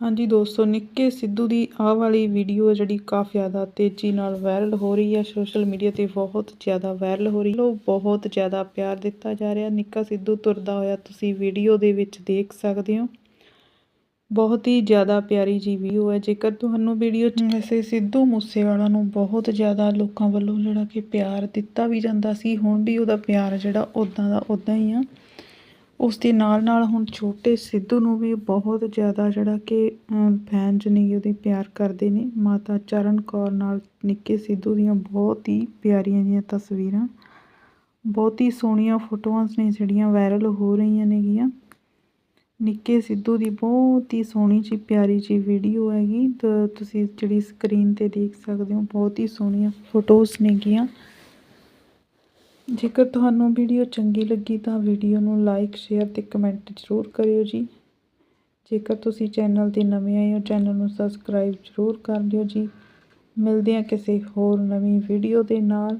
ਹਾਂਜੀ ਦੋਸਤੋ, ਨਿੱਕੇ ਸਿੱਧੂ ਦੀ ਆਹ ਵਾਲੀ ਵੀਡੀਓ ਹੈ ਜਿਹੜੀ ਕਾਫੀ ਜ਼ਿਆਦਾ ਤੇਜ਼ੀ ਨਾਲ ਵਾਇਰਲ ਹੋ ਰਹੀ ਹੈ। ਸੋਸ਼ਲ ਮੀਡੀਆ ਤੇ ਬਹੁਤ ਜ਼ਿਆਦਾ ਵਾਇਰਲ ਹੋ ਰਹੀ ਹੈ। ਬਹੁਤ ਜ਼ਿਆਦਾ ਪਿਆਰ ਦਿੱਤਾ ਜਾ ਰਿਹਾ। ਨਿੱਕਾ ਸਿੱਧੂ ਤੁਰਦਾ ਹੋਇਆ ਤੁਸੀਂ ਵੀਡੀਓ ਦੇ ਵਿੱਚ ਦੇਖ ਸਕਦੇ ਹੋ। ਬਹੁਤ ਹੀ ਜ਼ਿਆਦਾ ਪਿਆਰੀ ਜੀ ਵੀਡੀਓ ਹੈ। ਜੇਕਰ ਤੁਹਾਨੂੰ ਵੀਡੀਓ 'ਚ ਵੈਸੇ ਸਿੱਧੂ ਮੂਸੇਵਾਲਾ ਨੂੰ ਬਹੁਤ ਜ਼ਿਆਦਾ ਲੋਕਾਂ ਵੱਲੋਂ ਜਿਹੜਾ ਕਿ ਪਿਆਰ ਦਿੱਤਾ ਵੀ ਜਾਂਦਾ ਸੀ, ਹੁਣ ਵੀ ਉਹਦਾ ਪਿਆਰ ਜਿਹੜਾ ਉਦਾਂ ਦਾ ਉਦਾਂ ਹੀ ਆ। ਉਸ ਦੇ ਨਾਲ ਨਾਲ ਹੁਣ ਛੋਟੇ ਸਿੱਧੂ ਨੂੰ ਵੀ ਬਹੁਤ ਜ਼ਿਆਦਾ ਜਿਹੜਾ ਕਿ ਫੈਨਸ ਨੇ ਉਹਦੇ ਪਿਆਰ ਕਰਦੇ ਨੇ। ਮਾਤਾ ਚਰਨ ਕੌਰ ਨਾਲ ਨਿੱਕੇ ਸਿੱਧੂ ਦੀਆਂ ਬਹੁਤ ਹੀ ਪਿਆਰੀਆਂ ਜੀਆਂ ਤਸਵੀਰਾਂ। ਬਹੁਤ ਹੀ ਸੋਹਣੀਆਂ ਫੋਟੋਆਂ ਨੇ ਜਿਹੜੀਆਂ ਵਾਇਰਲ ਹੋ ਰਹੀਆਂ ਨੇਗੀਆਂ। ਨਿੱਕੇ ਸਿੱਧੂ ਦੀ ਬਹੁਤ ਹੀ ਸੋਹਣੀ ਜੀ ਪਿਆਰੀ ਜੀ ਵੀਡੀਓ ਹੈਗੀ। ਤਾਂ, ਤੁਸੀਂ ਜਿਹੜੀ ਸਕਰੀਨ ਤੇ ਦੇਖ ਸਕਦੇ ਹੋ, ਬਹੁਤ ਹੀ ਸੋਹਣੀਆਂ ਫੋਟੋਜ਼ ਨੇਗੀਆਂ। ਜੇਕਰ ਤੁਹਾਨੂੰ ਵੀਡੀਓ ਚੰਗੀ ਲੱਗੀ ਤਾਂ ਵੀਡੀਓ ਨੂੰ ਲਾਈਕ, ਸ਼ੇਅਰ ਤੇ ਕਮੈਂਟ ਜ਼ਰੂਰ ਕਰਿਓ ਜੀ। ਜੇਕਰ ਤੁਸੀਂ ਚੈਨਲ ਤੇ ਨਵੇਂ ਆਏ ਹੋ, ਚੈਨਲ ਨੂੰ ਸਬਸਕ੍ਰਾਈਬ ਜ਼ਰੂਰ ਕਰ ਲਿਓ ਜੀ। ਮਿਲਦੇ ਹਾਂ ਕਿਸੇ ਹੋਰ ਨਵੀਂ ਵੀਡੀਓ ਦੇ ਨਾਲ।